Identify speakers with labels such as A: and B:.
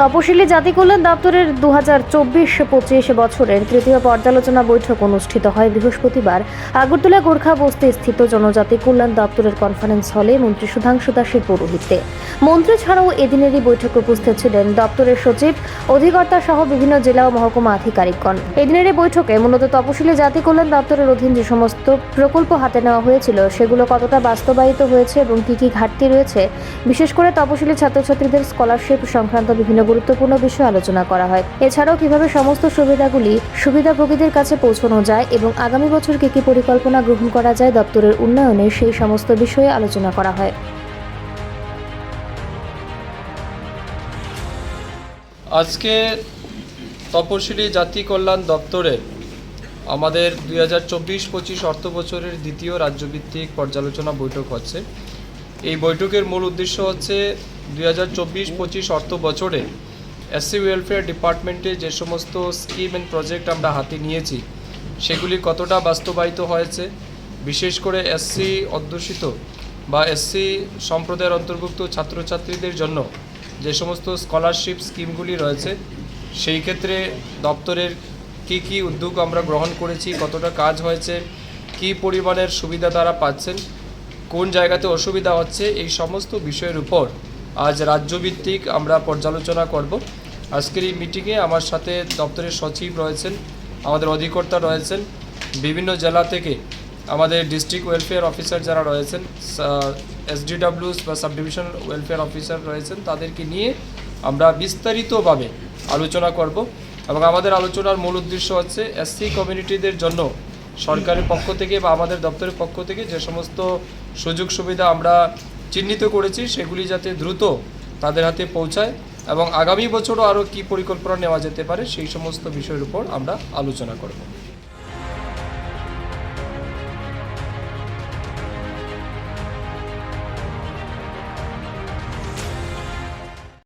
A: তপশিলি জাতি কল্যাণ দপ্তরের দু হাজার চব্বিশ পঁচিশ বছরের তৃতীয় পর্যালোচনা বৈঠক অনুষ্ঠিত হয় বৃহস্পতিবার। আগরতলা গোর্খা বস্তি স্থিত জনজাতি কল্যাণ দপ্তরের কনফারেন্স হলে মন্ত্রী সুধাংশু দাসের পৌরোহিত্যে। মন্ত্রী ছাড়াও এদিনেরই বৈঠকে উপস্থিত ছিলেন দপ্তরের সচিব, অধিকর্তা সহ বিভিন্ন জেলা ও মহকুমা আধিকারিকগণ। এদিনের এই বৈঠকে মূলত তপশিলি জাতি কল্যাণ দপ্তরের অধীন যে সমস্ত প্রকল্প হাতে নেওয়া হয়েছিল, সেগুলো কতটা বাস্তবায়িত হয়েছে এবং কী কী ঘাটতি রয়েছে বিশেষ করে তপশিলি ছাত্রছাত্রীদের স্কলারশিপ সংক্রান্ত বিভিন্ন গুরুত্বপূর্ণ বিষয় আলোচনা করা হয়। এছাড়াও কীভাবে সমস্ত সুবিধাগুলি সুবিধাভোগীদের কাছে পৌঁছানো যায় এবং আগামী বছর কী কী পরিকল্পনা গ্রহণ করা যায় দপ্তরের উন্নয়নে সেই সমস্ত বিষয়ে আলোচনা করা হয়।
B: আজকে তপশিলি জাতি কল্যাণ দপ্তরে আমাদের দুই হাজার চব্বিশ পঁচিশ অর্থ বছরের দ্বিতীয় রাজ্যভিত্তিক পর্যালোচনা বৈঠক হচ্ছে। এই বৈঠকের মূল উদ্দেশ্য হচ্ছে দুই হাজার চব্বিশ পঁচিশ অর্থ বছরে এসসি ওয়েলফেয়ার ডিপার্টমেন্টে যে সমস্ত স্কিম অ্যান্ড প্রজেক্ট আমরা হাতে নিয়েছি, সেগুলি কতটা বাস্তবায়িত হয়েছে, বিশেষ করে এসসি অধ্যুষিত বা এসসি সম্প্রদায়ের অন্তর্ভুক্ত ছাত্রছাত্রীদের জন্য যে সমস্ত স্কলারশিপ স্কিমগুলি রয়েছে, সেই ক্ষেত্রে দপ্তরের কি কি উদ্যোগ আমরা গ্রহণ করেছি, কতটা কাজ হয়েছে, কি পরিমাণের সুবিধা তারা পাচ্ছেন কোন জায়গাতে অসুবিধা হচ্ছে এই সমস্ত বিষয়ের উপর আজ রাজ্যভিত্তিক আমরা পর্যালোচনা করব। আজকের এই মিটিংয়ে আমার সাথে দপ্তরের সচিব রয়েছেন, আমাদের অধিকর্তা রয়েছেন, বিভিন্ন জেলা থেকে আমাদের ডিস্ট্রিক্ট ওয়েলফেয়ার অফিসার যারা রয়েছেন এসডিডাব্লিউস বা সাব ডিভিশন ওয়েলফেয়ার অফিসার রয়েছেন, তাদেরকে নিয়ে আমরা বিস্তারিতভাবে আলোচনা করব। এবং আমাদের আলোচনার মূল উদ্দেশ্য হচ্ছে এসসি কমিউনিটিদের জন্য সরকারের পক্ষ থেকে বা আমাদের দপ্তরের পক্ষ থেকে যে সমস্ত সুযোগ সুবিধা আমরা চিহ্নিত করেছি, সেগুলি যাতে দ্রুত তাদের হাতে পৌঁছায় এবং আগামী বছরও আরও কী পরিকল্পনা নেওয়া যেতে পারে, সেই সমস্ত বিষয়ের উপর আমরা আলোচনা করব।